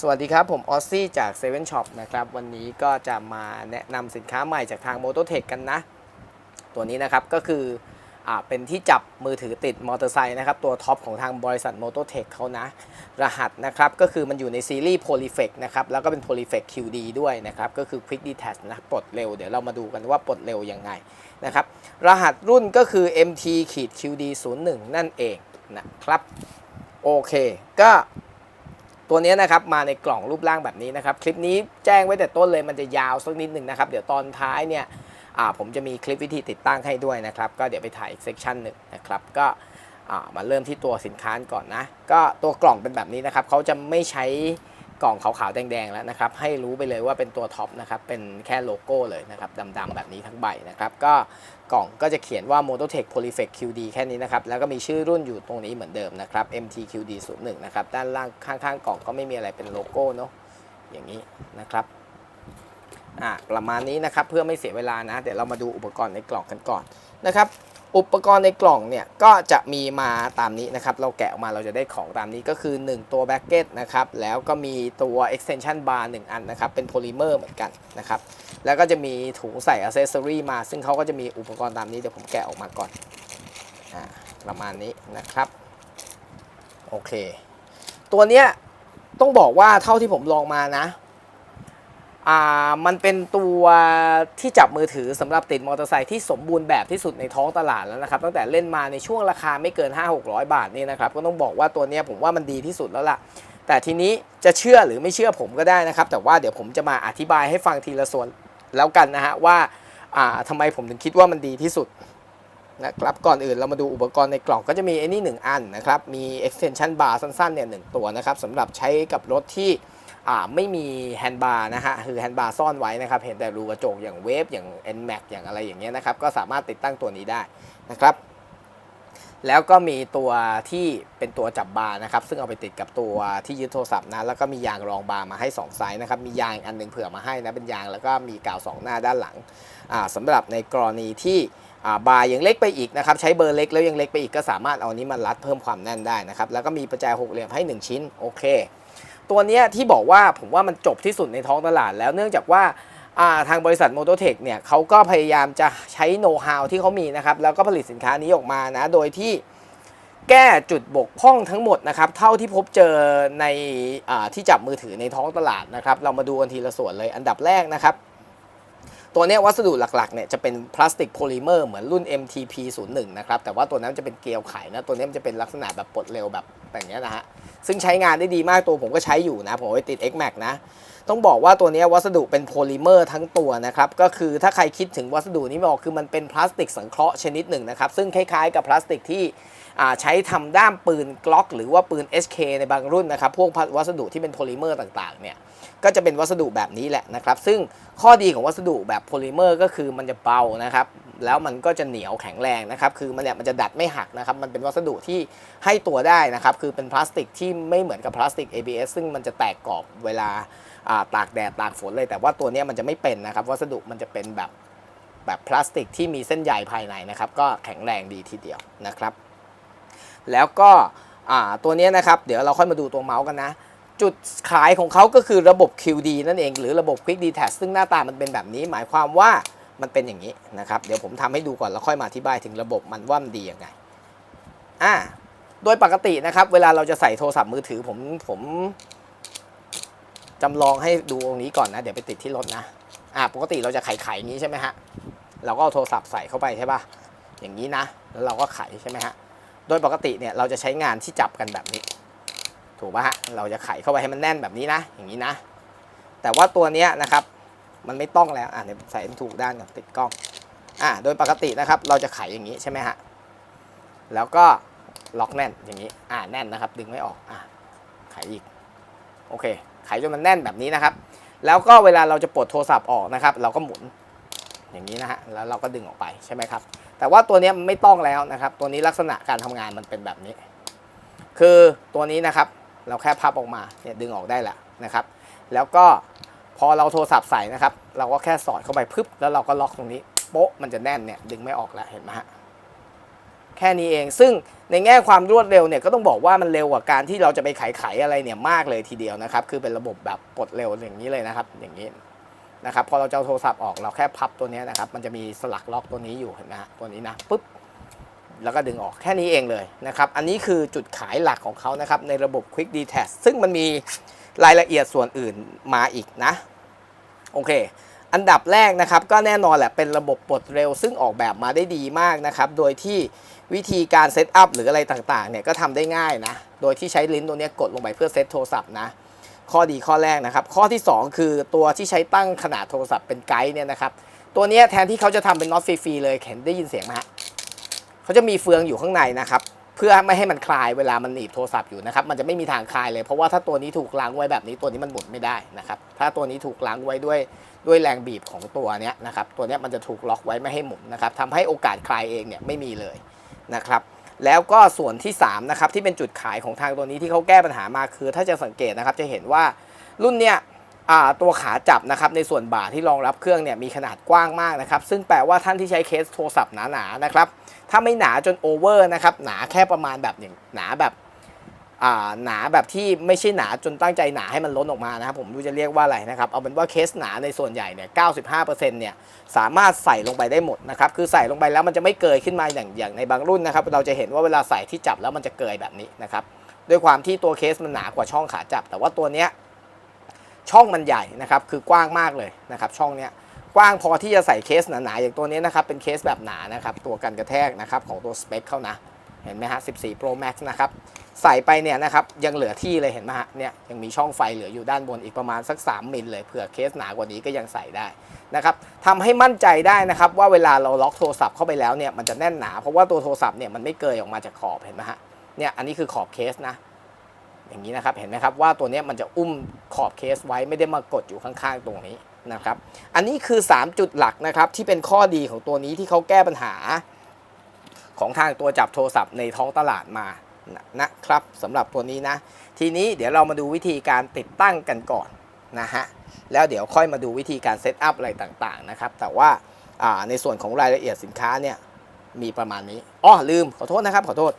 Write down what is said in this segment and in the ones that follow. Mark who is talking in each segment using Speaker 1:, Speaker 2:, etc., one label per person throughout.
Speaker 1: สวัสดีครับ ผมออซซี่จาก7 e ช็อปนะครับ วันนี้ก็จะมาแนะนำสินค้าใหม่จากทาง m o t o t e c h กันนะ ตัวนี้นะครับก็คืออเป็นที่จับมือถือติดมอเตอร์ไซค์นะครับ ตัวท็อปของทางบริษัท m o t o t e c h เขานะ รหัสนะครับ ก็คือมันอยู่ในซีรีส์ Polyflex นะครับ แล้วก็เป็น Polyflex QD ด้วยนะครับ ก็คือ Quick Detach นะปลดเร็ว เดี๋ยวเรามาดูกันว่าปลดเร็วยังไงนะครับ รหัสรุ่นก็คือ MT QD 01 นั่นเองนะครับ โอเค ก็ ตัวนี้นะครับมาในกล่องรูปร่างแบบนี้นะครับ คลิปนี้แจ้งไว้แต่ต้นเลยมันจะยาวสักนิดหนึ่งนะครับ เดี๋ยวตอนท้ายเนี่ยผมจะมีคลิปวิธีติดตั้งให้ด้วยนะครับ ก็เดี๋ยวไปถ่ายอีกเซกชันหนึ่งนะครับ ก็มาเริ่มที่ตัวสินค้าก่อนนะ ก็ตัวกล่องเป็นแบบนี้นะครับเขาจะไม่ใช้ กล่องขาวๆแดงๆแล้วนะครับ ให้รู้ไปเลยว่าเป็นตัวท็อปนะครับ เป็นแค่โลโก้เลยนะครับดำๆแบบนี้ทั้งใบนะครับ ก็กล่องก็จะเขียนว่า Mototech Polyflex QD แค่นี้นะครับ แล้วก็มีชื่อรุ่นอยู่ตรงนี้เหมือนเดิมนะครับ MTQD 01นะครับ ด้านล่างข้างๆกล่องก็ไม่มีอะไรเป็นโลโก้เนาะ อย่างนี้นะครับ อะประมาณนี้นะครับ เพื่อไม่เสียเวลานะ เดี๋ยวเรามาดูอุปกรณ์ในกล่องกันก่อนนะครับ อุปกรณ์ในกล่องเนี่ยก็จะมีมาตามนี้นะครับ เราแกะออกมาเราจะได้ของตามนี้ก็คือ 1 ตัวแบ็กเก็ตนะครับ แล้วก็มีตัว extension bar 1 อันนะครับ เป็นโพลิเมอร์เหมือนกันนะครับ แล้วก็จะมีถุงใส่อ c เซสซอรีมา ซึ่งเขาก็จะมีอุปกรณ์ตามนี้ เดี๋ยวผมแกะออกมาก่อนอประมาณนี้นะครับ โอเค ตัวเนี้ยต้องบอกว่าเท่าที่ผมลองมานะ มันเป็นตัวที่จับมือถือสำหรับติดมอเตอร์ไซค์ที่สมบูรณ์แบบที่สุดในท้องตลาดแล้วนะครับตั้งแต่เล่นมาในช่วงราคาไม่เกิน 5-600 บาทนี่นะครับก็ต้องบอกว่าตัวนี้ผมว่ามันดีที่สุดแล้วล่ะ แต่ทีนี้จะเชื่อหรือไม่เชื่อผมก็ได้นะครับ แต่ว่าเดี๋ยวผมจะมาอธิบายให้ฟังทีละส่วนแล้วกันนะฮะว่าอ่าทำไมผมถึงคิดว่ามันดีที่สุดนะครับก่อนอื่นเรามาดูอุปกรณ์ในกล่องก็จะมีไอ้นี่หนึ่งอันนะครับมี extension bar สั้นๆเนี่ยหนึ่งตัวนะครับสำหรับใช้กับรถที่ ไม่มีแฮนด์บาร์นะฮะคือแฮนด์บาร์ซ่อนไว้นะครับ เห็นแต่รูกระจกอย่างเวฟอย่าง n m a x อย่างอะไรอย่างเงี้ยนะครับ ก็สามารถติดตั้งตัวนี้ได้นะครับ แล้วก็มีตัวที่เป็นตัวจับบาร์นะครับ ซึ่งเอาไปติดกับตัวที่ยึดโทรศัพท์นะแล้วก็มียางรองบาร์มาให้ 2 ไซส์นะครับ มียางอันหนึงเผื่อมาให้นะเป็นยางแล้วก็มีกาวสองหน้าด้านหลังอ่าสำหรับในกรณีที่บาร์ยังเล็กไปอีกนะครับใช้เบอร์เล็กแล้วยังเล็กไปอีกก็สามารถเอานนี้มารัดเพิ่มความแน่นได้นะครับแล้วก็มีประแจหกเหลี่ยมให้ 1 ชิ้นโอเค ตัวเนี้ยที่บอกว่าผมว่ามันจบที่สุดในท้องตลาดแล้วเนื่องจากว่าทางบริษัทโมโตเทคเนี่ยเขาก็พยายามจะใช้โน้ตฮาวที่เขามีนะครับ แล้วก็ผลิตสินค้านี้ออกมานะ โดยที่แก้จุดบกพร่องทั้งหมดนะครับ เท่าที่พบเจอในอที่จับมือถือในท้องตลาดนะครับ เรามาดูกันทีละส่วนเลยอันดับแรกนะครับ ตัวนี้วัสดุหลักๆเนี่ยจะเป็นพลาสติกโพลิเมอร์เหมือนรุ่น MTP 01นะครับ แต่ว่าตัวนั้นจะเป็นเกลียวไขนะ ตัวนี้มันจะเป็นลักษณะแบบปลดเร็วแบบแบบนี้นะฮะ ซึ่งใช้งานได้ดีมากตัวผมก็ใช้อยู่นะ ผมเอาไปติด X Max นะ ต้องบอกว่าตัวนี้วัสดุเป็นโพลิเมอร์ทั้งตัวนะครับ ก็คือถ้าใครคิดถึงวัสดุนี้ไม่ออกคือมันเป็นพลาสติกสังเคราะห์ชนิดหนึ่งนะครับ ซึ่งคล้ายๆ กับพลาสติกที่ใช้ทำด้ามปืนกล็อก หรือว่าปืน HK ในบางรุ่นนะครับ พวกวัสดุที่เป็นโพลิเมอร์ต่างๆเนี่ย ก็จะเป็นวัสดุแบบนี้แหละนะครับ ซึ่งข้อดีของวัสดุแบบโพลิเมอร์ก็คือมันจะเบานะครับ แล้วมันก็จะเหนียวแข็งแรงนะครับ คือมันเนี่ยมันจะดัดไม่หักนะครับ มันเป็นวัสดุที่ให้ตัวได้นะครับ คือเป็นพลาสติกที่ไม่เหมือนกับพลาสติก ABS ซึ่งมันจะแตกกรอบเวลาตากแดดตากฝนเลย แต่ว่าตัวนี้มันจะไม่เป็นนะครับ วัสดุมันจะเป็นแบบแบบพลาสติกที่มีเส้นใยภายในนะครับ ก็แข็งแรงดีทีเดียวนะครับ แล้วก็ตัวนี้นะครับ เดี๋ยวเราค่อยมาดูตัวเมาส์กันนะ จุดขายของเขาก็คือระบบ QD นั่นเอง หรือระบบ Quick Detach ซึ่งหน้าตามันเป็นแบบนี้ หมายความว่ามันเป็นอย่างนี้นะครับ เดี๋ยวผมทำให้ดูก่อน แล้วค่อยมาอธิบายถึงระบบมันว่ามันดียังไง อ่า โดยปกตินะครับ เวลาเราจะใส่โทรศัพท์มือถือผมผมจำลองให้ดูตรงนี้ก่อนนะ เดี๋ยวไปติดที่รถนะ อ่า ปกติเราจะไขไขอย่างนี้ใช่ไหมฮะ เราก็เอาโทรศัพท์ใส่เข้าไปใช่ป่ะ อย่างนี้นะ แล้วเราก็ไขใช่ไหมฮะ โดยปกติเนี่ยเราจะใช้งานที่จับกันแบบนี้ ถูกป่ะฮะเราจะไขเข้าไปให้มันแน่นแบบนี้นะ อย่างนี้นะ แต่ว่าตัวเนี้ยนะครับ มันไม่ต้องแล้วอะเดี๋ยวใส่ถูกด้านก่อนติดกล้องอะโดยปกตินะครับ เราจะไขอย่างนี้ใช่ไหมฮะแล้วก็ล็อกแน่นอย่างนี้อ่าแน่นนะครับ ดึงไม่ออกอะไขอีกโอเค ไขจนมันแน่นแบบนี้นะครับ แล้วก็เวลาเราจะปลดโทรศัพท์ออกนะครับ เราก็หมุนอย่างนี้นะฮะแล้วเราก็ดึงออกไปใช่ไหมครับ แต่ว่าตัวนี้ไม่ต้องแล้วนะครับ ตัวนี้ลักษณะการทำงานมันเป็นแบบนี้ คือตัวนี้นะครับ เราแค่พับออกมาเนี่ยดึงออกได้แหละนะครับ แล้วก็พอเราโทรศัพท์ใส่นะครับ เราก็แค่สอดเข้าไปพึบแล้วเราก็ล็อกตรงนี้โป๊ะมันจะแน่นเนี่ยดึงไม่ออกแล้วเห็นไหมฮะแค่นี้เองซึ่งในแง่ความรวดเร็วเนี่ยก็ต้องบอกว่ามันเร็วกว่าการที่เราจะไปไขไขอะไรเนี่ยมากเลยทีเดียวนะครับ คือเป็นระบบแบบปลดเร็วอย่างนี้เลยนะครับอย่างนี้นะครับพอเราจะเอาโทรศัพท์ออกเราแค่พับตัวนี้นะครับมันจะมีสลักล็อกตัวนี้อยู่เห็นไหมฮะตัวนี้นะปุ๊บ แล้วก็ดึงออกแค่นี้เองเลยนะครับ อันนี้คือจุดขายหลักของเขานะครับ ในระบบ Quick Detach ซึ่งมันมีรายละเอียดส่วนอื่นมาอีกนะ โอเค อันดับแรกนะครับ ก็แน่นอนแหละเป็นระบบปลดเร็ว ซึ่งออกแบบมาได้ดีมากนะครับ โดยที่วิธีการเซตอัพหรืออะไรต่างๆเนี่ยก็ทำได้ง่ายนะ โดยที่ใช้ลิ้นตัวนี้กดลงไปเพื่อเซตโทรศัพท์นะข้อดีข้อแรกนะครับ ข้อที่ 2 คือตัวที่ใช้ตั้งขนาดโทรศัพท์เป็นไกด์เนี่ยนะครับ ตัวนี้แทนที่เขาจะทำเป็นน็อตฟรีๆเลยเห็นได้ยินเสียงไหมฮะ เขาจะมีเฟืองอยู่ข้างในนะครับ เพื่อไม่ให้มันคลายเวลามันหนีบโทรศัพท์อยู่นะครับ มันจะไม่มีทางคลายเลย เพราะว่าถ้าตัวนี้ถูกล้างไว้แบบนี้ตัวนี้มันหมุนไม่ได้นะครับ ถ้าตัวนี้ถูกล้างไว้ด้วยด้วยแรงบีบของตัวเนี้ยนะครับ ตัวเนี้ยมันจะถูกล็อกไว้ไม่ให้หมุนนะครับทำให้โอกาสคลายเองเนี่ยไม่มีเลยนะครับแล้วก็ส่วนที่3นะครับที่เป็นจุดขายของทางตัวนี้ที่เขาแก้ปัญหามาคือ ถ้าจะสังเกตนะครับจะเห็นว่ารุ่นเนี้ยตัวขาจับนะครับในส่วนบ่าที่รองรับเครื่องเนี่ยมีขนาดกว้างมากนะครับซึ่งแปลว่าท่านที่ใช้เคสโทรศัพท์หนาๆนะครับ ถ้าไม่หนาจนโอเวอร์นะครับหนาแค่ประมาณแบบอย่างหนาแบบอ่าหนาแบบที่ไม่ใช่หนาจนตั้งใจหนาให้มันล้นออกมานะครับผมไม่รู้จะเรียกว่าอะไรนะครับเอาเป็นว่าเคสหนาในส่วนใหญ่เนี่ย95%เนี่ยสามารถใส่ลงไปได้หมดนะครับคือใส่ลงไปแล้วมันจะไม่เกยขึ้นมาอย่างอย่างในบางรุ่นนะครับ เราจะเห็นว่าเวลาใส่ที่จับแล้วมันจะเกยแบบนี้นะครับด้วยความที่ตัวเคสมันหนากว่าช่องขาจับ แต่ว่าตัวเนี้ยช่องมันใหญ่นะครับคือกว้างมากเลยนะครับช่องเนี้ย กว้างพอที่จะใส่เคสหนาๆอย่างตัวนี้นะครับเป็นเคสแบบหนานะครับตัวกันกระแทกนะครับของตัวสเปคเขานะเห็นไหมฮะ 14 Pro Max นะครับ ใส่ไปเนี่ยนะครับ ยังเหลือที่เลยเห็นไหมฮะ เนี่ยยังมีช่องไฟเหลืออยู่ด้านบนอีกประมาณสัก 3 มิลเลย เผื่อเคสหนากว่านี้ก็ยังใส่ได้นะครับทำให้มั่นใจได้นะครับ ว่าเวลาเราล็อกโทรศัพท์เข้าไปแล้วเนี่ย มันจะแน่นหนา เพราะว่าตัวโทรศัพท์เนี่ยมันไม่เกยออกมาจากขอบเห็นไหมฮะ เนี่ยอันนี้คือขอบเคสนะ อย่างนี้นะครับ เห็นไหมครับว่าตัวนี้มันจะอุ้มขอบเคสไว้ไม่ได้มากดอยู่ข้างๆ ตรงนี้ นะครับ อันนี้คือ 3 จุดหลักนะครับที่เป็นข้อดีของตัวนี้ที่เขาแก้ปัญหา ของทางตัวจับโทรศัพท์ในท้องตลาดมานะครับสำหรับตัวนี้นะ ทีนี้เดี๋ยวเรามาดูวิธีการติดตั้งกันก่อนนะฮะแล้วเดี๋ยวค่อยมาดูวิธีการเซตอัพอะไรต่างๆนะครับ แต่ว่าอ่าในส่วนของรายละเอียดสินค้าเนี่ยมีประมาณนี้อ๋อลืมขอโทษนะครับขอโทษ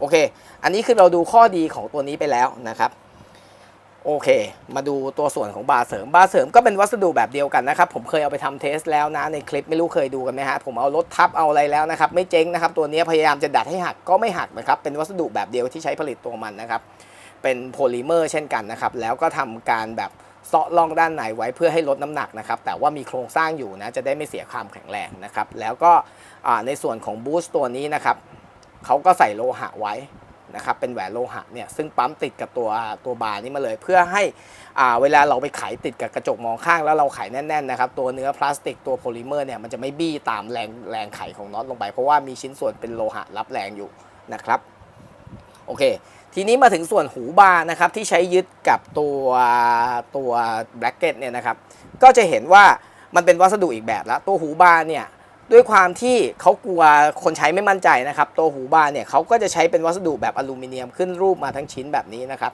Speaker 1: โอเค อันนี้คือเราดูข้อดีของตัวนี้ไปแล้วนะครับ โอเค มาดูตัวส่วนของบาร์เสริม บาร์เสริมก็เป็นวัสดุแบบเดียวกันนะครับ ผมเคยเอาไปทำเทสแล้วนะ ในคลิปไม่รู้เคยดูกันไหมฮะ ผมเอารถทับเอาอะไรแล้วนะครับ ไม่เจ๊งนะครับ ตัวนี้พยายามจะดัดให้หักก็ไม่หักนะครับ เป็นวัสดุแบบเดียวที่ใช้ผลิตตัวมันนะครับ เป็นโพลิเมอร์เช่นกันนะครับ แล้วก็ทำการแบบเซาะล่องด้านในไว้เพื่อให้ลดน้ำหนักนะครับ แต่ว่ามีโครงสร้างอยู่นะ จะได้ไม่เสียความแข็งแรงนะครับ แล้วก็ในส่วนของบูสต์ตัวนี้นะครับเขาก็ใส่โลหะไว้ นะครับเป็นแหวนโลหะเนี่ยซึ่งปั๊มติดกับตัวตัวบาร์นี้มาเลย เพื่อให้อ่าเวลาเราไปไขติดกับกระจกมองข้างแล้วเราไขแน่นๆนะครับตัวเนื้อพลาสติกตัวโพลิเมอร์เนี่ยมันจะไม่บี้ตามแรงแรงไขของน็อตลงไป เพราะว่ามีชิ้นส่วนเป็นโลหะรับแรงอยู่นะครับโอเค ทีนี้มาถึงส่วนหูบาร์นะครับที่ใช้ยึดกับตัวตัวแบล็กเก็ตเนี่ยนะครับก็จะเห็นว่ามันเป็นวัสดุอีกแบบแล้วตัวหูบาร์เนี่ย ด้วยความที่เขากลัวคนใช้ไม่มั่นใจนะครับ ตัวหูบาร์เนี่ยเขาก็จะใช้เป็นวัสดุแบบอลูมิเนียมขึ้นรูปมาทั้งชิ้นแบบนี้นะครับ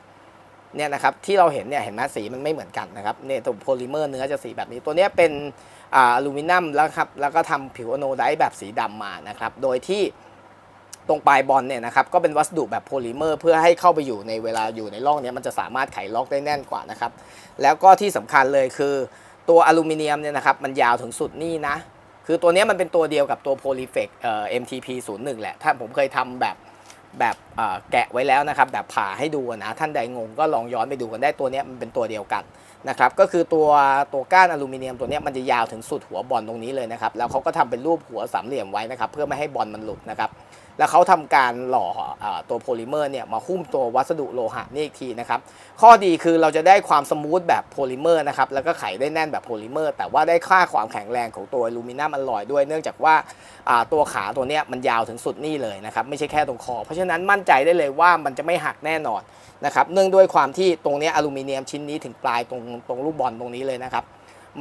Speaker 1: เนี่ยนะครับที่เราเห็นเนี่ยเห็นไหมสีมันไม่เหมือนกันนะครับเนี่ยตัวโพลิเมอร์เนื้อจะสีแบบนี้ ตัวเนี้ยเป็นอ่าอลูมิเนียมแล้วครับแล้วก็ทำผิวอโนไดซ์แบบสีดำมานะครับโดยที่ตรงปลายบอลเนี่ยนะครับก็เป็นวัสดุแบบโพลิเมอร์เพื่อให้เข้าไปอยู่ในเวลาอยู่ในร่องเนี้ยมันจะสามารถไขล็อกได้แน่นกว่านะครับแล้วก็ที่สำคัญเลยคือตัวอลูมิเนียมเนี่ยนะครับมันยาวถึงสุดนี่นะ คือตัวนี้มันเป็นตัวเดียวกับตัว Polyflex เอ่อ MTP 0 1แหละ ถ้าผมเคยทำแบบแบบแกะไว้แล้วนะครับ แบบผ่าให้ดูนะ ท่านใดงงก็ลองย้อนไปดูกันได้ตัวนี้มันเป็นตัวเดียวกันนะครับ ก็คือตัวตัวก้านอลูมิเนียมตัวนี้มันจะยาวถึงสุดหัวบอลตรงนี้เลยนะครับ แล้วเขาก็ทำเป็นรูปหัวสามเหลี่ยมไว้นะครับ เพื่อไม่ให้บอลมันหลุดนะครับ แล้วเขาทำการหล่ออตัวโพลิเมอร์เนี่ยมาหุ้มตัววัสดุโลหะนี่อีกทีนะครับ ข้อดีคือเราจะได้ความสมูทแบบโพลิเมอร์นะครับแล้วก็ไขได้แน่นแบบโพลิเมอร์ แต่ว่าได้ค่าความแข็งแรงของตัวอลูมิเนียมอลลอยด้วย เนื่องจากว่าตัวขาตัวเนี้ยมันยาวถึงสุดนี่เลยนะครับไม่ใช่แค่ตรงคอ เพราะฉะนั้นมั่นใจได้เลยว่ามันจะไม่หักแน่นอนนะครับเนื่องด้วยความที่ตรงเนี้ยอลูมิเนียมชิ้นนี้ถึงปลายตรงตรงลูกบอลตรงนี้เลยนะครับ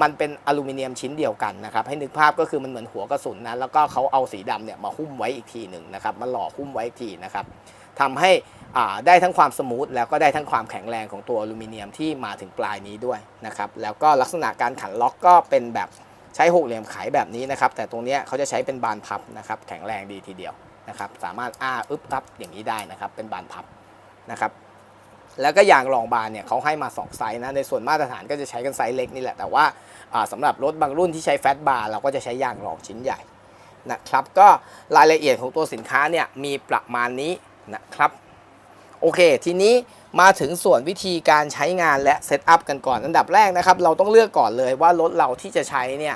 Speaker 1: มันเป็นอลูมิเนียมชิ้นเดียวกันนะครับให้นึกภาพก็คือมันเหมือนหัวกระสุนนะแล้วก็เขาเอาสีดำเนี่ยมาหุ้มไว้อีกทีหนึ่งนะครับมาหล่อหุ้มไว้อีกทีนะครับทำให้ได้ทั้งความสมูทแล้วก็ได้ทั้งความแข็งแรงของตัวอลูมิเนียมที่มาถึงปลายนี้ด้วยนะครับแล้วก็ลักษณะการขันล็อกก็เป็นแบบใช้หกเหลี่ยมไขแบบนี้นะครับแต่ตรงนี้เขาจะใช้เป็นบานพับนะครับแข็งแรงดีทีเดียวนะครับสามารถอ้าอึบอับอย่างนี้ได้นะครับเป็นบานพับนะครับ แล้วก็ยางรองบานเนี่ยเขาให้มา 2 ไซส์นะในส่วนมาตรฐานก็จะใช้กันไซส์เล็กนี่แหละ แต่ว่าอ่าสำหรับรถบางรุ่นที่ใช้แฟตบาร์เราก็จะใช้ยางรองชิ้นใหญ่นะครับก็รายละเอียดของตัวสินค้าเนี่ยมีประมาณนี้นะครับโอเค ทีนี้มาถึงส่วนวิธีการใช้งานและเซตอัพกันก่อนอันดับแรกนะครับ เราต้องเลือกก่อนเลยว่ารถเราที่จะใช้เนี่ย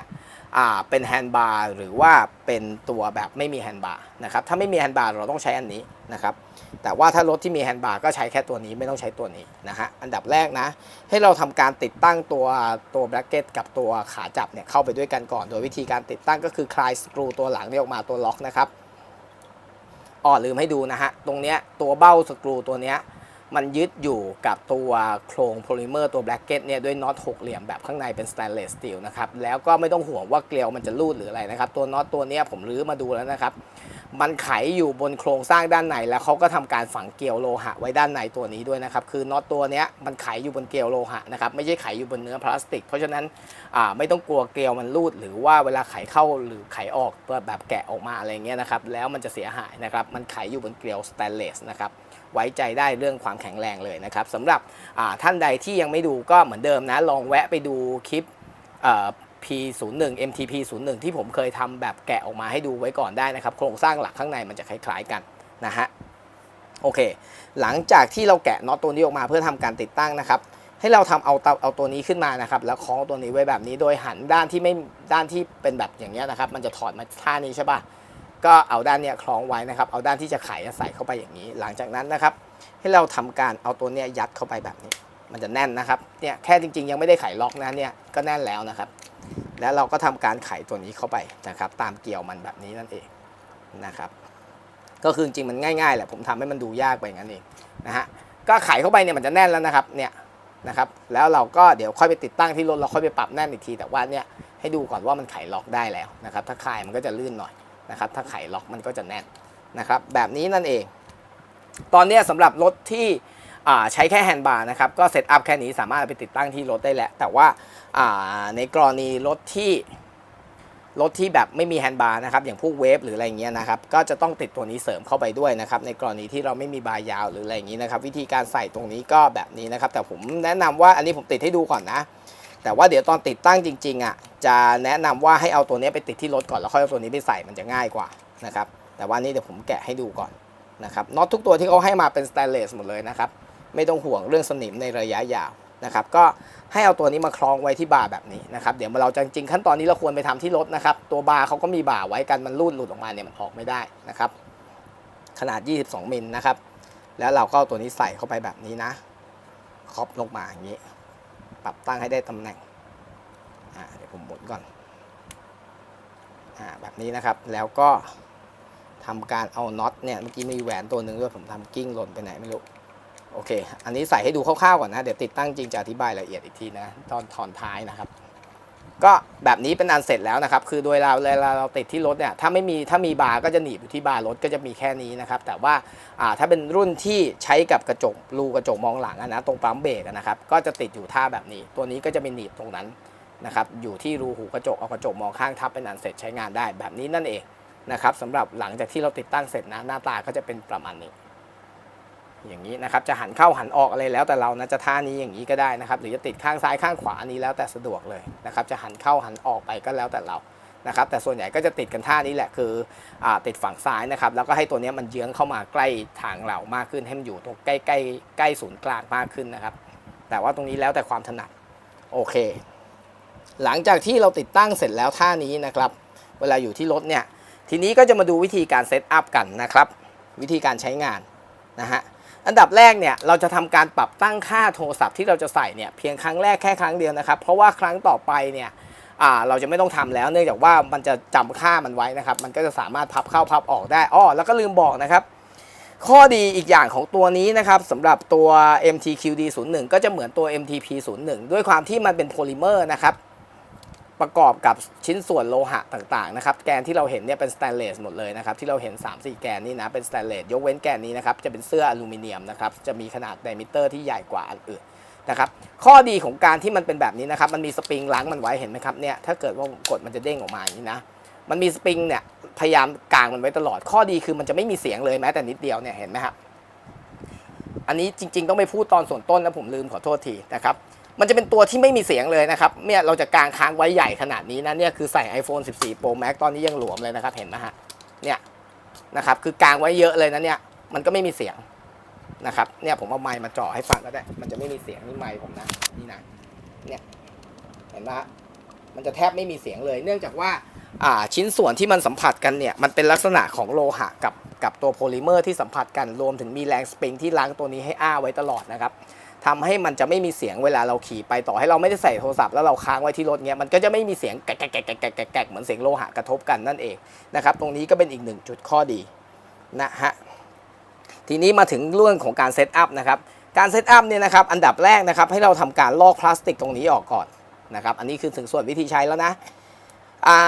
Speaker 1: เป็นแฮนด์บาร์หรือว่าเป็นตัวแบบไม่มีแฮนด์บาร์นะครับถ้าไม่มีแฮนด์บาร์เราต้องใช้อันนี้นะครับ แต่ว่าถ้ารถที่มีแฮนด์บาร์ก็ใช้แค่ตัวนี้ไม่ต้องใช้ตัวนี้นะฮะอันดับแรกนะ ให้เราทำการติดตั้งตัวตัวแบรกเก็ตกับตัวขาจับเนี่ยเข้าไปด้วยกันก่อน โดยวิธีการติดตั้งก็คือคลายสกรูตัวหลังนี่ออกมาตัวล็อกนะครับอ๋อลืมให้ดูนะฮะตรงเนี้ยตัวเบ้าสกรูตัวเนี้ยมันยึดอยู่กับตัวโครงโพลิเมอร์ตัวแบล็กเก็ตเนี่ยด้วยน็อตหกเหลี่ยมแบบข้างในเป็นสแตนเลสสตีลนะครับแล้วก็ไม่ต้องห่วงว่าเกลียวมันจะรูดหรืออะไรนะครับ ตัวน็อตตัวเนี้ยผมรื้อมาดูแล้วนะครับ มันไขอยู่บนโครงสร้างด้านในแล้วเขาก็ทำการฝังเกลียวโลหะไว้ด้านในตัวนี้ด้วยนะครับ คือน็อตตัวนี้มันไขอยู่บนเกลียวโลหะนะครับ ไม่ใช่ไขอยู่บนเนื้อพลาสติก เพราะฉะนั้นไม่ต้องกลัวเกลียวมันรูด หรือว่าเวลาไขเข้าหรือไขออกแบบแกะออกมาอะไรเงี้ยนะครับ แล้วมันจะเสียหายนะครับ มันไขอยู่บนเกลียวสแตนเลสนะครับ ไว้ใจได้เรื่องความแข็งแรงเลยนะครับสำหรับท่านใดที่ยังไม่ดูก็เหมือนเดิมนะ ลองแวะไปดูคลิป P01 MTP01 ที่ผมเคยทำแบบแกะออกมาให้ดูไว้ก่อนได้นะครับ โครงสร้างหลักข้างในมันจะคล้ายๆกันนะฮะโอเค หลังจากที่เราแกะน็อตตัวนี้ออกมาเพื่อทำการติดตั้งนะครับ ให้เราทำเอาเตาเอาตัวนี้ขึ้นมานะครับ แล้วคล้องตัวนี้ไว้แบบนี้โดยหันด้านที่ไม่ด้านที่เป็นแบบอย่างเงี้ยนะครับ มันจะถอดมาท่านี้ใช่ปะก็เอาด้านเนี้ยคล้องไว้นะครับ เอาด้านที่จะไขใส่เข้าไปอย่างนี้ หลังจากนั้นนะครับ ให้เราทำการเอาตัวเนี้ยยัดเข้าไปแบบนี้ มันจะแน่นนะครับ เนี่ยแค่จริง ๆ ยังไม่ได้ไขล็อกนะเนี่ยก็แน่นแล้วนะครับ แล้วเราก็ทำการไขตัวนี้เข้าไปนะครับ ตามเกี่ยวมันแบบนี้นั่นเองนะครับ ก็คือจริงมันง่ายๆแหละผมทำให้มันดูยากไปงั้นเองนะฮะก็ไขเข้าไปเนี่ยมันจะแน่นแล้วนะครับเนี่ยนะครับ แล้วเราก็เดี๋ยวค่อยไปติดตั้งที่รถเราค่อยไปปรับแน่นอีกที แต่ว่าเนี่ยให้ดูก่อนว่ามันไขล็อกได้แล้วนะครับ ถ้าคลายมันก็จะลื่นหน่อยนะครับ ถ้าไขล็อกมันก็จะแน่นนะครับ แบบนี้นั่นเอง ตอนนี้ยสำหรับรถที่ ใช้แค่แฮนด์บาร์นะครับ ก็เซตอัพแค่นี้สามารถเอาไปติดตั้งที่รถได้แล้ว แต่ว่าในกรณีรถที่รถที่แบบไม่มีแฮนด์บาร์นะครับ อย่างพวกเวฟหรืออะไรเงี้ยนะครับ ก็จะต้องติดตัวนี้เสริมเข้าไปด้วยนะครับ ในกรณีที่เราไม่มีบาร์ยาวหรืออะไรอย่างนี้นะครับ วิธีการใส่ตรงนี้ก็แบบนี้นะครับ แต่ผมแนะนำว่าอันนี้ผมติดให้ดูก่อนนะ แต่ว่าเดี๋ยวตอนติดตั้งจริงๆอะจะแนะนำว่าให้เอาตัวนี้ไปติดที่รถก่อนแล้วค่อยเอาตัวนี้ไปใส่มันจะง่ายกว่านะครับ แต่ว่านี่เดี๋ยวผมแกะให้ดูก่อนนะครับน็อตทุกตัวที่เขาให้มาเป็นสแตนเลสหมดเลยนะครับ ไม่ต้องห่วงเรื่องสนิมในระยะยาวนะครับก็ให้เอาตัวนี้มาคล้องไว้ที่บาร์แบบนี้นะครับเดี๋ยวเราจะจริงๆขั้นตอนนี้เราควรไปทำที่รถนะครับ ตัวบาร์เขาก็มีบาร์ไว้กันมันรูดหลุดออกมาเนี่ยมันออกไม่ได้นะครับ ขนาด 22มิลนะครับ แล้วเราก็เอาตัวนี้ใส่เข้าไปแบบนี้นะครอบลงมาอย่างนี้ ปรับตั้งให้ได้ตำแหน่งอ่าเดี๋ยวผมหมุนก่อนอ่าแบบนี้นะครับแล้วก็ทำการเอาน็อตเนี่ยเมื่อกี้มีแหวนตัวหนึ่งด้วยผมทำกิ้งหล่นไปไหนไม่รู้ โอเค อันนี้ใส่ให้ดูคร่าวๆก่อนนะ เดี๋ยวติดตั้งจริงจะอธิบายละเอียดอีกทีนะ ตอนถอนท้ายนะครับ ก็แบบนี้เป็นอันเสร็จแล้วนะครับ คือโดยเราเวลาเราติดที่รถเนี่ย ถ้าไม่มีถ้ามีบาร์ก็จะหนีบอยู่ที่บาร์รถก็จะมีแค่นี้นะครับ แต่ว่าอ่าถ้าเป็นรุ่นที่ใช้กับกระจกรูกระจกมองหลังอะนะตรงปั๊มเบรกนะครับ ก็จะติดอยู่ท่าแบบนี้ ตัวนี้ก็จะเป็นหนีบตรงนั้นนะครับ อยู่ที่รูหูกระจกเอากระจกมองข้างทับเป็นอันเสร็จใช้งานได้แบบนี้นั่นเองนะครับสำหรับหลังจากที่เราติดตั้งเสร็จนะหน้าตาก็จะเป็นประมาณนี้ อย่างนี้นะครับจะหันเข้าหันออกอะไรแล้วแต่เรานะจะท่านี้อย่างนี้ก็ได้นะครับ หรือจะติดข้างซ้ายข้างขวาอันนี้แล้วแต่สะดวกเลยนะครับ จะหันเข้าหันออกไปก็แล้วแต่เรานะครับ แต่ส่วนใหญ่ก็จะติดกันท่านี้แหละคืออติดฝั่งซ้ายนะครับ แล้วก็ให้ตัวนี้มันเยื้องเข้ามาใกล้ทางเรามากขึ้นให้มันอยู่ตรงใกล้ใกล้ใกล้ศูนย์กลางมากขึ้นนะครับ แต่ว่าตรงนี้แล้วแต่ความถนัดโอเค หลังจากที่เราติดตั้งเสร็จแล้วท่านี้นะครับ เวลาอยู่ที่รถเนี่ยทีนี้ก็จะมาดูวิธีการเซตอัพกันนะครับ วิธีการใช้งานนะฮะ อันดับแรกเนี่ยเราจะทำการปรับตั้งค่าโทรศัพท์ที่เราจะใส่เนี่ยเพียงครั้งแรกแค่ครั้งเดียวนะครับ เพราะว่าครั้งต่อไปเนี่ยเราจะไม่ต้องทำแล้ว เนื่องจากว่ามันจะจำค่ามันไว้นะครับ มันก็จะสามารถพับเข้าพับออกได้อ้อแล้วก็ลืมบอกนะครับข้อดีอีกอย่างของตัวนี้นะครับสำหรับตัว MTQD01 ก็จะเหมือนตัว MTP01 ด้วยความที่มันเป็นโพลิเมอร์นะครับ ประกอบกับชิ้นส่วนโลหะต่างๆนะครับแกนที่เราเห็นเนี่ยเป็นสแตนเลสหมดเลยนะครับที่เราเห็น 3-4 แกนนี่นะเป็นสแตนเลสยกเว้นแกนนี้นะครับจะเป็นเสื้ออลูมิเนียมนะครับจะมีขนาดไดมิเตอร์ที่ใหญ่กว่าอันอื่นนะครับข้อดีของการที่มันเป็นแบบนี้นะครับมันมีสปริงล้างมันไว้เห็นไหมครับเนี่ยถ้าเกิดว่ากดมันจะเด้งออกมาอย่างนี้นะมันมีสปริงเนี่ยพยายามกางมันไว้ตลอด ข้อดีคือมันจะไม่มีเสียงเลยแม้แต่นิดเดียวเนี่ยเห็นไหมครับอันนี้จริง ๆ ต้องไปพูดตอนส่วนต้นนะผมลืมขอโทษทีนะครับ มันจะเป็นตัวที่ไม่มีเสียงเลยนะครับเนี่ยเราจะกางค้างไว้ใหญ่ขนาดนี้นะเนี่ยคือใส่ iPhone 14 Pro Max ตอนนี้ยังหลวมเลยนะครับเห็นไหมฮะเนี่ยนะครับคือกางไว้เยอะเลยนะเนี่ยมันก็ไม่มีเสียงนะครับเนี่ยผมเอาไมค์มาจ่อให้ฟังก็ได้มันจะไม่มีเสียงนี่ไมค์ผมนะนี่นะเนี่ยเห็นไหมฮะมันจะแทบไม่มีเสียงเลย เนื่องจากว่าอ่าชิ้นส่วนที่มันสัมผัสกันเนี่ยมันเป็นลักษณะของโลหะกับกับตัวโพลิเมอร์ที่สัมผัสกันรวมถึงมีแรงสปริงที่ล้างตัวนี้ให้อ้าไว้ตลอดนะครับ ทำให้มันจะไม่มีเสียงเวลาเราขี่ไปต่อให้เราไม่ได้ใส่โทรศัพท์แล้วเราค้างไว้ที่รถเงี้ยมันก็จะไม่มีเสียงแกะแกะแกะแกะแกะแกะแกเหมือนเสียงโลหะกระทบกันนั่นเองนะครับตรงนี้ก็เป็นอีกหนึ่งจุดข้อดีนะฮะทีนี้มาถึงเรื่องของการเซตอัพนะครับการเซตอัพเนี่ยนะครับอันดับแรกนะครับให้เราทำการลอกพลาสติกตรงนี้ออกก่อนนะครับอันนี้คือถึงส่วนวิธีใช้แล้วนะอ่า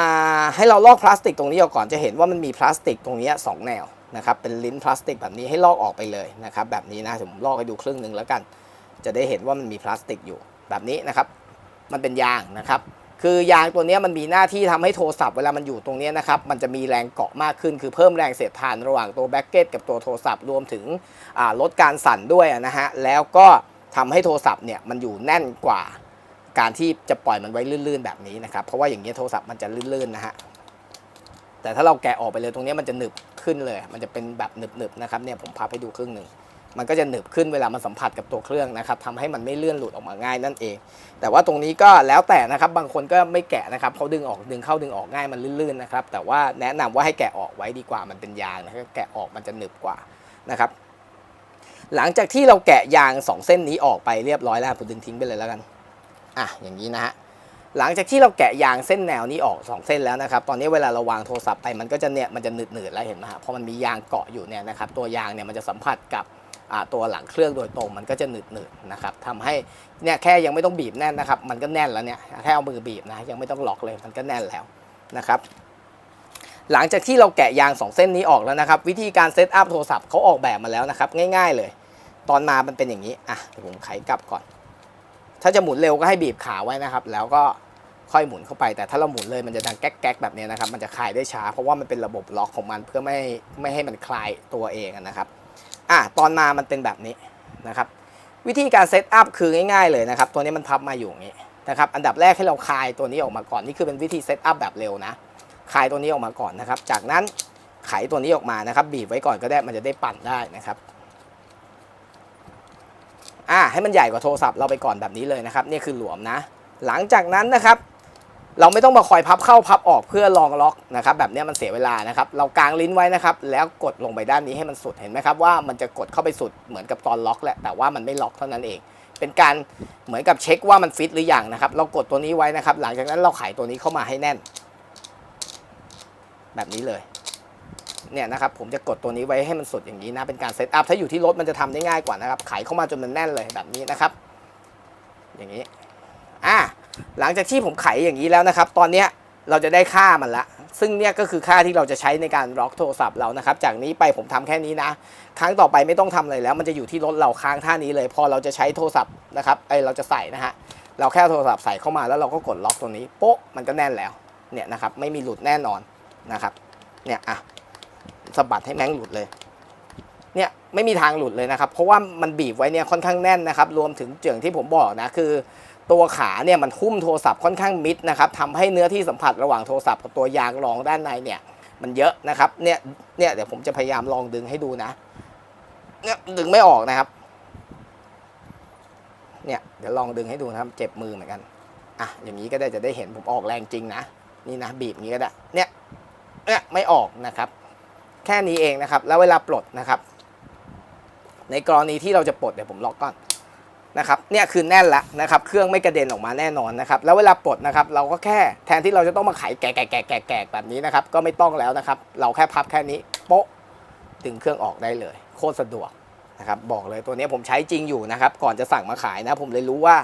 Speaker 1: ให้เราลอกพลาสติกตรงนี้ออกก่อนจะเห็นว่ามันมีพลาสติกตรงนี้สองแนวนะครับเป็นลิ้นพลาสติกแบบนี้ให้ลอกออกไปเลยนะครับแบบนี้นะผมลอกให้ดูครึ่งหนึ่งแล้วกัน จะได้เห็นว่ามันมีพลาสติกอยู่แบบนี้นะครับ มันเป็นยางนะครับ คือยางตัวนี้มันมีหน้าที่ทำให้โทรศัพท์เวลามันอยู่ตรงนี้นะครับ มันจะมีแรงเกาะมากขึ้น คือเพิ่มแรงเสียดทานระหว่างตัวแบ็กเก็ตกับตัวโทรศัพท์รวมถึงลดการสั่นด้วยนะฮะ แล้วก็ทำให้โทรศัพท์เนี่ยมันอยู่แน่นกว่าการที่จะปล่อยมันไว้ลื่นๆแบบนี้นะครับ เพราะว่าอย่างนี้ยโทรศัพท์มันจะลื่นๆนะฮะ แต่ถ้าเราแกะออกไปเลยตรงนี้มันจะหนึบขึ้นเลย มันจะเป็นแบบหนึบๆนะครับ เนี่ยผมพับให้ดูครึ่งหนึ่ง มันก็จะหนึบขึ้นเวลามันสัมผัสกับตัวเครื่องนะครับทำให้มันไม่เลื่อนหลุดออกมาง่ายนั่นเอง แต่ว่าตรงนี้ก็แล้วแต่นะครับบางคนก็ไม่แกะนะครับเขาดึงออกดึงเข้าดึงออกง่ายมันลื่นๆนะครับแต่ว่าแนะนำว่าให้แกะออกไว้ดีกว่ามันเป็นยางนะครับแกะออกมันจะหนึบกว่านะครับหลังจากที่เราแกะยางสองเส้นนี้ออกไปเรียบร้อยแล้วผมดึงทิ้งไปเลยแล้วกันอะอย่างนี้นะฮะหลังจากที่เราแกะยางเส้นแนวนี้ออก 2 เส้นแล้วนะครับ ตอนนี้เวลาเราวางโทรศัพท์ไปมันก็จะเนี่ยมันจะหนืดๆแล้วเห็นไหมฮะเพราะมันมียางเกาะอยู่เนี่ยนะครับตัวยางเนี่ยมันจะสัมผัสกับ ตัวหลังเครื่องโดยตรงมันก็จะหนืดๆนะครับทำให้เนี่ยแค่ยังไม่ต้องบีบแน่นนะครับ มันก็แน่นแล้วเนี่ยแค่เอามือบีบนะยังไม่ต้องล็อกเลยมันก็แน่นแล้วนะครับ หลังจากที่เราแกะยาง 2 เส้นนี้ออกแล้วนะครับ วิธีการเซตอัพโทรศัพท์เขาออกแบบมาแล้วนะครับ ง่าย ๆเลย ตอนมามันเป็นอย่างนี้อะผมไขกลับก่อน ถ้าจะหมุนเร็วก็ให้บีบขาไว้นะครับ แล้วก็ค่อยหมุนเข้าไปแต่ถ้าเราหมุนเลยมันจะดังแก๊กๆแบบนี้นะครับ มันจะคลายได้ช้าเพราะว่ามันเป็นระบบล็อกของมันเพื่อไม่ไม่ให้มันคลายตัวเองนะครับ อะตอนมามันเป็นแบบนี้นะครับ วิธีการเซตอัพคือง่ายๆเลยนะครับ ตัวนี้มันพับมาอยู่อย่างนี้นะครับ อันดับแรกให้เราคลายตัวนี้ออกมาก่อน นี่คือเป็นวิธีเซตอัพแบบเร็วนะ คลายตัวนี้ออกมาก่อนนะครับ จากนั้นไขตัวนี้ออกมานะครับ บีบไว้ก่อนก็ได้ มันจะได้ปั่นได้นะครับ อะให้มันใหญ่กว่าโทรศัพท์เราไปก่อนแบบนี้เลยนะครับ นี่คือหลวมนะ หลังจากนั้นนะครับ เราไม่ต้องมาคอยพับเข้าพับออกเพื่อลองล็อกนะครับแบบนี้มันเสียเวลานะครับ เรากางลิ้นไว้นะครับ แล้วกดลงไปด้านนี้ให้มันสุดเห็นไหมครับว่ามันจะกดเข้าไปสุดเหมือนกับตอนล็อกแหละแต่ว่ามันไม่ล็อกเท่านั้นเอง เป็นการเหมือนกับเช็คว่ามันฟิตหรือยังนะครับ เรากดตัวนี้ไว้นะครับ หลังจากนั้นเราไขตัวนี้เข้ามาให้แน่น แบบนี้เลยเนี่ยนะครับผมจะกดตัวนี้ไว้ให้มันสุดอย่างนี้นะเป็นการเซตอัพถ้าอยู่ที่รถมันจะทำได้ง่ายกว่านะครับไขเข้ามาจนมันแน่นเลยแบบนี้นะครับ อย่างนี้อะ หลังจากที่ผมไขอย่างนี้แล้วนะครับ ตอนเนี้ยเราจะได้ค่ามันละ ซึ่งเนี่ยก็คือค่าที่เราจะใช้ในการล็อกโทรศัพท์เรานะครับ จากนี้ไปผมทำแค่นี้นะ ครั้งต่อไปไม่ต้องทำอะไรแล้ว มันจะอยู่ที่รถเราค้างท่านี้เลย พอเราจะใช้โทรศัพท์นะครับ ไอเราจะใส่นะฮะ เราแค่โทรศัพท์ใส่เข้ามาแล้วเราก็กดล็อกตัวนี้โป๊ะมันก็แน่นแล้ว เนี่ยนะครับ ไม่มีหลุดแน่นอนนะครับ เนี่ยอะสะบัดให้แม่งหลุดเลย เนี่ยไม่มีทางหลุดเลยนะครับ เพราะว่ามันบีบไว้เนี่ยค่อนข้างแน่นนะครับ รวมถึงเจืองที่ผมบอกนะคือ ตัวขาเนี่ยมันหุ้มโทรศัพท์ค่อนข้างมิดนะครับทำให้เนื้อที่สัมผัสระหว่างโทรศัพท์กับตัวยางรองด้านในเนี่ยมันเยอะนะครับเนี่ยเนี่ยเดี๋ยวผมจะพยายามลองดึงให้ดูนะเนี่ยดึงไม่ออกนะครับเนี่ยเดี๋ยวลองดึงให้ดูนะครับ เจ็บมือเหมือนกันอะอย่างนี้ก็ได้จะได้เห็นผมออกแรงจริงนะนี่นะบีบนี้ก็ได้เนี่ยเนี่ยไม่ออกนะครับ แค่นี้เองนะครับ แล้วเวลาปลดนะครับ ในกรณีที่เราจะปลดเดี๋ยวผมล็อกก่อน นะครับเนี่ยคือแน่นละนะครับเครื่องไม่กระเด็นออกมาแน่นอนนะครับแล้วเวลาปลดนะครับเราก็แค่แทนที่เราจะต้องมาไขแกะแกะแกะแกะแกะแบบนี้นะครับก็ไม่ต้องแล้วนะครับเราแค่พับแค่นี้โป๊ะดึงเครื่องออกได้เลย โคตรสะดวกนะครับบอกเลยตัวนี้ผมใช้จริงอยู่นะครับก่อนจะสั่งมาขายนะ ผมเลยรู้ว่า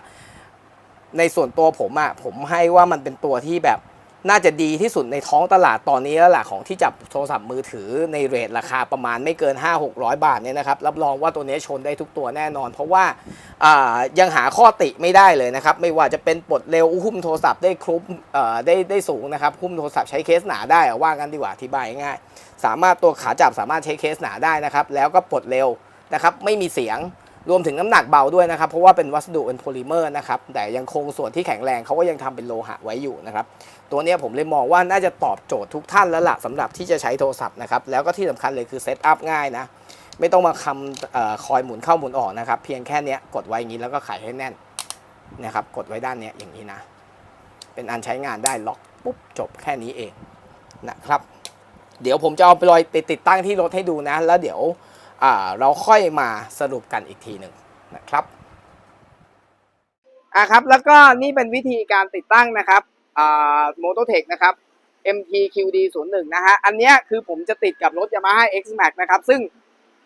Speaker 1: ในส่วนตัวผมอะ่ะผมให้ว่ามันเป็นตัวที่แบบ น่าจะดีที่สุดในท้องตลาดตอนนี้แล้วล่ะของที่จับโทรศัพท์มือถือในเรทราคาประมาณไม่เกิน 5 600 บาทเนี่ยนะครับรับรองว่าตัวนี้ชนได้ทุกตัวแน่นอน เพราะว่าายังหาข้อติไม่ได้เลยนะครับไม่ว่าจะเป็นปลดเร็วหุ้มโทรศัพท์ได้ครุบได้ได้สูงนะครับหุ้มโทรศัพท์ใช้เคสหนาได้ว่ากันดีกว่าอธิบายง่าย สามารถตัวขาจับสามารถใช้เคสหนาได้นะครับแล้วก็ปลดเร็วนะครับไม่มีเสียง รวมถึงน้ำหนักเบาด้วยนะครับ เพราะว่าเป็นวัสดุเป็นโพลิเมอร์นะครับ แต่ยังคงส่วนที่แข็งแรงเขาก็ยังทำเป็นโลหะไว้อยู่นะครับ ตัวนี้ผมเลยมองว่าน่าจะตอบโจทย์ทุกท่านแล้วล่ะสำหรับที่จะใช้โทรศัพท์นะครับ แล้วก็ที่สำคัญเลยคือเซตอัพง่ายนะ ไม่ต้องมาคำออคอยหมุนเข้าหมุนออกนะครับ เพียงแค่นี้กดไว้อย่างนี้แล้วก็ไขให้แน่นนะครับ กดไว้ด้านนี้อย่างนี้นะ เป็นอันใช้งานได้ล็อกปุ๊บจบแค่นี้เองนะครับ เดี๋ยวผมจะเอาไปลอยติดติดตั้งที่รถให้ดูนะ แล้วเดี๋ยว เราค่อยมาสรุปกันอีกทีหนึ่งนะครับอะครับ แล้วก็นี่เป็นวิธีการติดตั้งนะครับอ่า Mototech นะครับ MTQD 0 1นะฮะ อันนี้คือผมจะติดกับรถ Yamaha X Max นะครับ ซึ่ง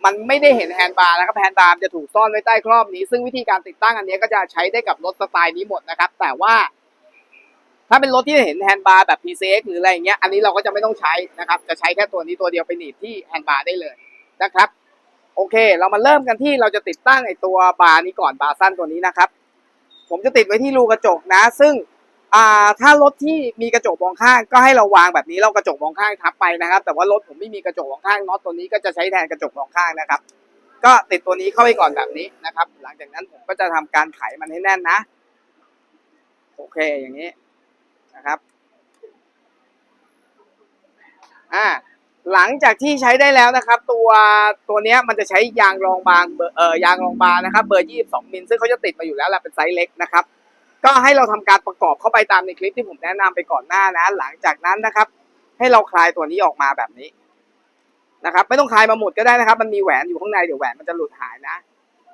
Speaker 1: มันไม่ได้เห็นแฮนด์บาร์นะครับ แฮนด์บาร์จะถูกซ่อนไว้ใต้ครอบนี้ ซึ่งวิธีการติดตั้งอันนี้ก็จะใช้ได้กับรถสไตล์นี้หมดนะครับ แต่ว่าถ้าเป็นรถที่เห็นแฮนด์บาร์แบบ PCX หรืออะไรอย่างเงี้ย อันนี้เราก็จะไม่ต้องใช้นะครับ จะใช้แค่ตัวนี้ตัวเดียวไปหนีบที่แฮนด์บาร์ได้เลยนะครับ โอเค เรามาเริ่มกันที่เราจะติดตั้งไอตัวบาร์นี้ก่อนบาร์สั้นตัวนี้นะครับ ผมจะติดไว้ที่รูกระจกนะ ซึ่งถ้ารถที่มีกระจกมองข้างก็ให้เราวางแบบนี้เรากระจกมองข้างทับไปนะครับ แต่ว่ารถผมไม่มีกระจกมองข้างน็อตตัวนี้ก็จะใช้แทนกระจกมองข้างนะครับ ก็ติดตัวนี้เข้าไปก่อนแบบนี้นะครับ หลังจากนั้นผมก็จะทำการไขมันให้แน่นนะ โอเคอย่างนี้นะครับ อ่า หลังจากที่ใช้ได้แล้วนะครับ ตัวตัวนี้มันจะใช้ยางรองบางเบอร์เอ่อยางรองบางนะครับเบอร์ 22 มิลซึ่งเขาจะติดมาอยู่แล้วแหละเป็นไซส์เล็กนะครับ ก็ให้เราทำการประกอบเข้าไปตามในคลิปที่ผมแนะนำไปก่อนหน้านะ หลังจากนั้นนะครับ ให้เราคลายตัวนี้ออกมาแบบนี้นะครับไม่ต้องคลายมาหมดก็ได้นะครับ มันมีแหวนอยู่ข้างในเดี๋ยวแหวนมันจะหลุดหายนะ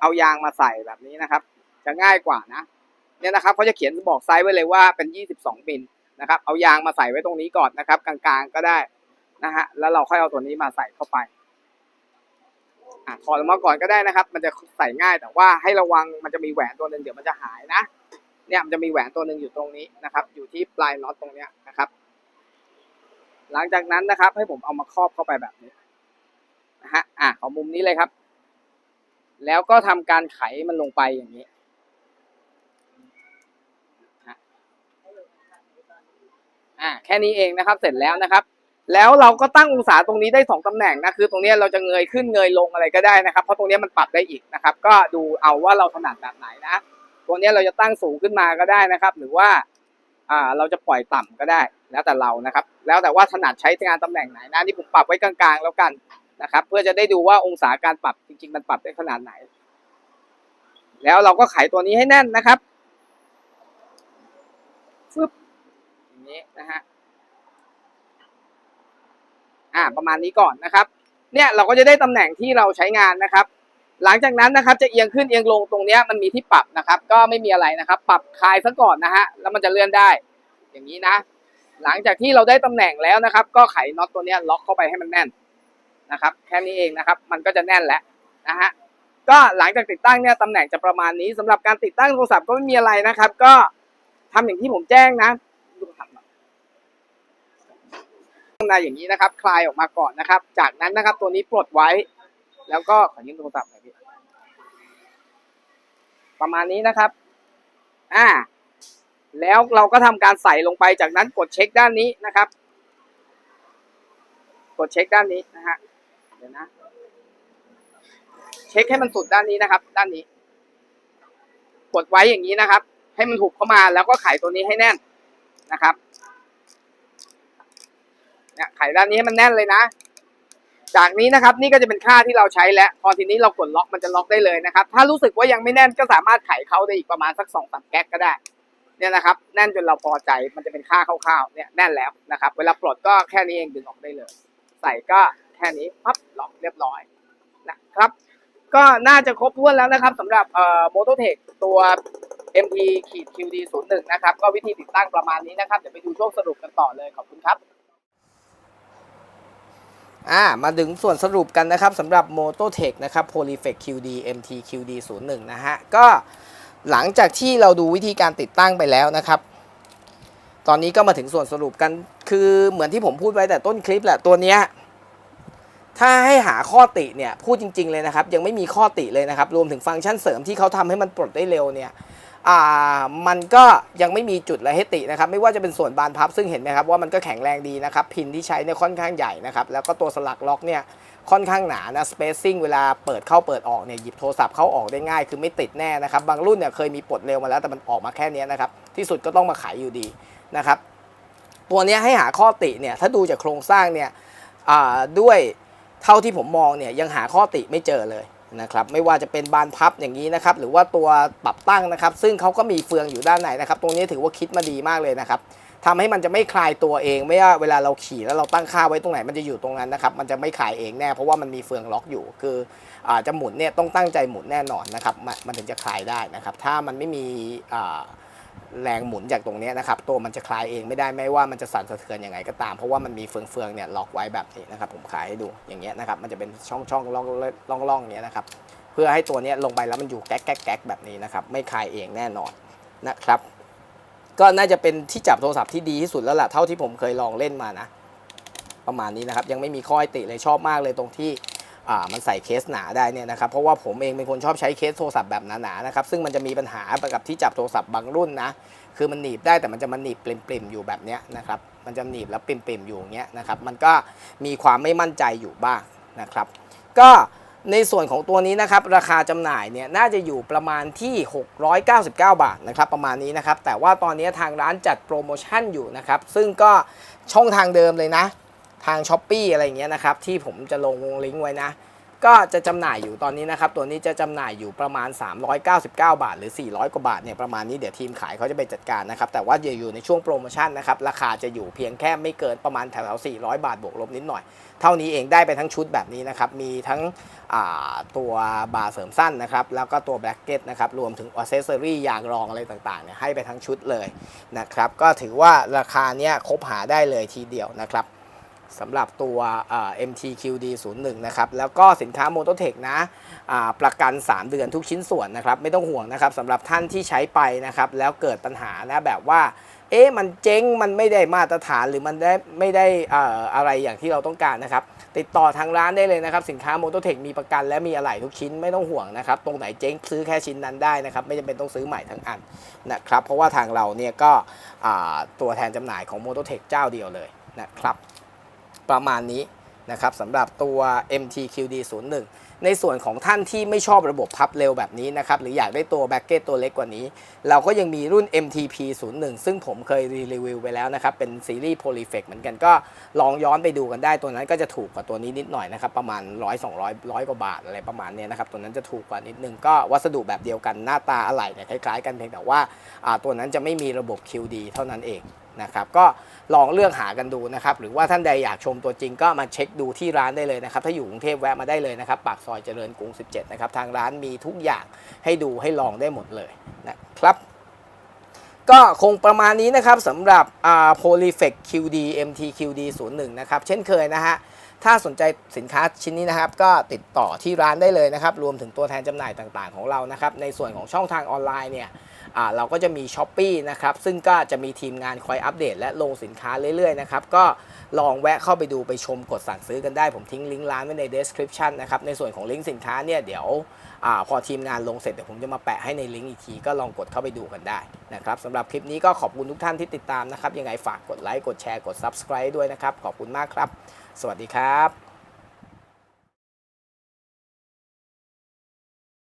Speaker 1: เอายางมาใส่แบบนี้นะครับ จะง่ายกว่านะเนี่ยนะครับเขาจะเขียนบอกไซส์ไว้เลยว่าเป็น 22 มิลนะครับ เอายางมาใส่ไว้ตรงนี้ก่อนนะครับ กลางๆก็ได้ นะฮะแล้วเราค่อยเอาตัวนี้มาใส่เข้าไปอะถอดออกมาก่อนก็ได้นะครับ มันจะใส่ง่ายแต่ว่าให้ระวังมันจะมีแหวนตัวหนึ่งเดี๋ยวมันจะหายนะเนี่ยมันจะมีแหวนตัวหนึ่งอยู่ตรงนี้นะครับ อยู่ที่ปลายน็อตตรงเนี้ยนะครับ หลังจากนั้นนะครับ ให้ผมเอามาครอบเข้าไปแบบนี้นะฮะอะขอมุมนี้เลยครับ แล้วก็ทำการไขมันลงไปอย่างนี้อะแค่นี้เองนะครับ เสร็จแล้วนะครับ แล้วเราก็ตั้งองศาตรงนี้ได้สองตำแหน่งนะคือตรงนี้เราจะเงยขึ้นเงยลงอะไรก็ได้นะครับ เพราะตรงนี้มันปรับได้อีกนะครับ ก็ดูเอาว่าเราถนัดแบบไหนนะตัวเนี้เราจะตั้งสูงขึ้นมาก็ได้นะครับ หรือว่าอ่าเราจะปล่อยต่ำก็ได้ แล้วแต่เรานะครับ แล้วแต่ว่าถนัดใช้งานตำแหน่งไหนนะนี่ผมปรับไว้กลางๆ แล้วกันนะครับ เพื่อจะได้ดูว่าองศาการปรับจริง ๆ มันปรับได้ขนาดไหน แล้วเราก็ไขตัวนี้ให้แน่นนะครับฟึบอย่างนี้นะฮะ อ่าประมาณนี้ก่อนนะครับ เนี่ยเราก็จะได้ตำแหน่งที่เราใช้งานนะครับ หลังจากนั้นนะครับจะเอียงขึ้นเอียงลงตรงเนี้ยมันมีที่ปรับนะครับ ก็ไม่มีอะไรนะครับ ปรับคลายซะก่อนนะฮะแล้วมันจะเลื่อนได้ อย่างนี้นะ หลังจากที่เราได้ตำแหน่งแล้วนะครับ ก็ไขน็อตตัวนี้ล็อกเข้าไปให้มันแน่นนะครับ แค่นี้เองนะครับ มันก็จะแน่นแล้วนะฮะก็หลังจากติดตั้งเนี่ยตำแหน่งจะประมาณนี้สำหรับการติดตั้งโทรศัพท์ก็ไม่มีอะไรนะครับ ก็ทำอย่างที่ผมแจ้งนะดูถังหน่อย ข้างในอย่างนี้นะครับ คลายออกมาก่อนนะครับ จากนั้นนะครับตัวนี้ปลดไว้ แล้วก็ขอยืมโทรศัพท์หน่อยพี่ประมาณนี้นะครับ อ่า แล้วเราก็ทำการใส่ลงไป จากนั้นกดเช็คด้านนี้นะครับ กดเช็คด้านนี้นะฮะ เดี๋ยวนะ เช็คให้มันสุดด้านนี้นะครับ ด้านนี้ กดไว้อย่างนี้นะครับ ให้มันถูกเข้ามาแล้วก็ไขตัวนี้ให้แน่นนะครับ นี่ยไขด้านนี้ให้มันแน่นเลยนะ จากนี้นะครับนี่ก็จะเป็นค่าที่เราใช้แล้ว พอทีนี้เรากดล็อกมันจะล็อกได้เลยนะครับ ถ้ารู้สึกว่ายังไม่แน่นก็สามารถไขเขาได้อีกประมาณสักสองสามแก๊กก็ได้ เนี่ยนะครับ แน่นจนเราพอใจมันจะเป็นค่าคร่าวๆเนี่ยแน่นแล้วนะครับ เวลาปลดก็แค่นี้เองดึงออกได้เลย ใส่ก็แค่นี้พับล็อกเรียบร้อยนะครับ ก็น่าจะครบถ้วนแล้วนะครับสำหรับเอ่อ Mototech ตัว MT ขีด QD 0 1นะครับ ก็วิธีติดตั้งประมาณนี้นะครับ เดี๋ยวไปดูช่วงสรุปกันต่อเลย ขอบคุณครับ อ่ามาถึงส่วนสรุปกันนะครับสำหรับ Mototech นะครับ Polyflex QD MT QD 0 1นะฮะ ก็หลังจากที่เราดูวิธีการติดตั้งไปแล้วนะครับ ตอนนี้ก็มาถึงส่วนสรุปกันคือเหมือนที่ผมพูดไว้แต่ต้นคลิปแหละตัวเนี้ยถ้าให้หาข้อติเนี่ยพูดจริง ๆ เลยนะครับ ยังไม่มีข้อติเลยนะครับ รวมถึงฟังก์ชันเสริมที่เขาทำให้มันปลดได้เร็วเนี่ย มันก็ยังไม่มีจุดอะไรให้ตินะครับ ไม่ว่าจะเป็นส่วนบานพับ ซึ่งเห็นไหมครับว่ามันก็แข็งแรงดีนะครับ พินที่ใช้เนี่ยค่อนข้างใหญ่นะครับ แล้วก็ตัวสลักล็อกเนี่ยค่อนข้างหนานะ spacing เวลาเปิดเข้าเปิดออกเนี่ยหยิบโทรศัพท์เข้าออกได้ง่ายคือไม่ติดแน่นะครับ บางรุ่นเนี่ยเคยมีปลดเร็วมาแล้วแต่มันออกมาแค่นี้นะครับ ที่สุดก็ต้องมาขายอยู่ดีนะครับ ตัวนี้ให้หาข้อติเนี่ยถ้าดูจากโครงสร้างเนี่ยด้วยเท่าที่ผมมองเนี่ยยังหาข้อติไม่เจอเลย นะครับไม่ว่าจะเป็นบานพับอย่างนี้นะครับหรือว่าตัวปรับตั้งนะครับ ซึ่งเขาก็มีเฟืองอยู่ด้านในนะครับ ตรงนี้ถือว่าคิดมาดีมากเลยนะครับทำให้มันจะไม่คลายตัวเอง ไม่ว่าเวลาเราขี่แล้วเราตั้งค่าไว้ตรงไหนมันจะอยู่ตรงนั้นนะครับมันจะไม่คลายเองแน่เพราะว่ามันมีเฟืองล็อกอยู่ คืออาจะหมุนเนี่ยต้องตั้งใจหมุนแน่นอนนะครับมันถึงจะคลายได้นะครับ ถ้ามันไม่มีอ่า แรงหมุนจากตรงนี้นะครับตัวมันจะคลายเองไม่ได้ไม่ว่ามันจะสั่นสะเทือนยังไงก็ตาม เพราะว่ามันมีเฟืองๆเนี่ยล็อกไว้แบบนี้นะครับผมขายให้ดูอย่างเงี้ยนะครับมันจะเป็นช่องช่องๆร่องร่องร่องเนี้ยนะครับเพื่อให้ตัวนี้ลงไปแล้วมันอยู่แก๊กแก๊กแก๊กแบบนี้นะครับไม่คลายเองแน่นอนนะครับ ก็น่าจะเป็นที่จับโทรศัพท์ที่ดีที่สุดแล้วล่ะเท่าที่ผมเคยลองเล่นมานะ ประมาณนี้นะครับยังไม่มีข้อให้ติเลยชอบมากเลยตรงที่ มันใส่เคสหนาได้เนี่ยนะครับเพราะว่าผมเองเป็นคนชอบใช้เคสโทรศัพท์แบบหนาๆนะครับซึ่งมันจะมีปัญหากับที่จับโทรศัพท์บางรุ่นนะคือมันหนีบได้แต่มันจะมันหนีบปริมๆอยู่แบบเนี้ยนะครับมันจะหนีบแล้วปริมๆอยู่อย่างเงี้ยนะครับมันก็มีความไม่มั่นใจอยู่บ้างนะครับ ก็ในส่วนของตัวนี้นะครับราคาจำหน่ายเนี่ยน่าจะอยู่ประมาณที่ 699 บาทนะครับประมาณนี้นะครับแต่ว่าตอนนี้ทางร้านจัดโปรโมชั่นอยู่นะครับซึ่งก็ช่องทางเดิมเลยนะ ทาง s h อ p e e อะไรอย่างเงี้ยนะครับที่ผมจะลงลิงก์ไว้นะ ก็จะจำหน่ายอยู่ตอนนี้นะครับ ตัวนี้จะจำหน่ายอยู่ประมาณ 399 บาท หรือ 400 กว่าบาทเนี่ยประมาณนี้เดี๋ยวทีมขายเขาจะไปจัดการนะครับ แต่ว่าจะอยู่ในช่วงโปรโมชั่นนะครับ ราคาจะอยู่เพียงแค่ไม่เกินประมาณแถวๆ400 บาทบวกลบนิดหน่อย เท่านี้เองได้ไปทั้งชุดแบบนี้นะครับมีทั้งตัวบาร์เสริมสั้นนะครับแล้วก็ตัวแบล็กเก็ตนะครับรวมถึงอ c เซสซอรี่ยางรองอะไรต่างๆเนี่ยให้ไปทั้งชุดเลยนะครับก็ถือว่าราคาเนี้ยคบหาได้เลยทีเดียวนะครับ สำหรับตัว MTQD 01 นะครับ แล้วก็สินค้า m o t o t e c h นะประกัน 3 เดือนทุกชิ้นส่วนนะครับ ไม่ต้องห่วงนะครับสำหรับท่านที่ใช้ไปนะครับ แล้วเกิดปัญหานะแบบว่า เอ๊ะ มันเจ๊ง มันไม่ได้มาตรฐานหรือมันได้ไม่ได้อะไรอย่างที่เราต้องการนะครับ ติดต่อทางร้านได้เลยนะครับ สินค้า m o t o t e c h มีประกันและมีอะไหล่ทุกชิ้นไม่ต้องห่วงนะครับ ตรงไหนเจ๊งซื้อแค่ชิ้นนั้นได้นะครับ ไม่จำเป็นต้องซื้อใหม่ทั้งอันนะครับ เพราะว่าทางเราเนี่ยก็ตัวแทนจำหน่ายของ m o t o t e c h เจ้าเดียวเลยนะครับ ประมาณนี้นะครับสำหรับตัว MTQD 01 ในส่วนของท่านที่ไม่ชอบระบบพับเร็วแบบนี้นะครับ หรืออยากได้ตัวแบ็กเก็ตตัวเล็กกว่านี้ เราก็ยังมีรุ่น MTP 01 ซึ่งผมเคยรีวิวไปแล้วนะครับ เป็นซีรีส์ Polyflex เหมือนกันก็ลองย้อนไปดูกันได้ตัวนั้นก็จะถูกกว่าตัวนี้นิดหน่อยนะครับ ประมาณ 100 200 100 กว่าบาทอะไรประมาณเนี้ยนะครับ ตัวนั้นจะถูกกว่านิดนึงก็วัสดุแบบเดียวกันหน้าตาอะไหล่เนี่ยคล้ายๆ กันเพียงแต่ว่าอ่าตัวนั้นจะไม่มีระบบ QD เท่านั้นเอง นะครับก็ลองเลือกหากันดูนะครับหรือว่าท่านใดอยากชมตัวจริงก็มาเช็คดูที่ร้านได้เลยนะครับถ้าอยู่กรุงเทพแวะมาได้เลยนะครับปากซอยเจริญกรุง 17 นะครับทางร้านมีทุกอย่างให้ดูให้ลองได้หมดเลยนะครับก็คงประมาณนี้นะครับสำหรับอ่า Polyflex QD MTQD 01นะครับเช่นเคยนะฮะถ้าสนใจสินค้าชิ้นนี้นะครับ ก็ติดต่อที่ร้านได้เลยนะครับ รวมถึงตัวแทนจำหน่ายต่างๆของเรานะครับ ในส่วนของช่องทางออนไลน์เนี่ย เราก็จะมี s h อ p e e นะครับซึ่งก็จะมีทีมงานคอยอัปเดต และลงสินค้าเรื่อยๆนะครับก็ลองแวะเข้าไปดูไปชมกดสั่งซื้อกันได้ ผมทิ้งลิงก์ร้านไว้ใน description นะครับในส่วนของลิงก์สินค้าเนี่ยเดี๋ยวอพอทีมงานลงเสร็จเดี๋ยวผมจะมาแปะให้ในลิงก์อีกทีก็ลองกดเข้าไปดูกันได้นะครับสำหรับคลิปนี้ก็ขอบคุณทุกท่านที่ติดตามนะครับยังไงฝากกดไลค์กดแชร์กด subscribe ด้วยนะครับขอบคุณมากครับ สวัสดีครับ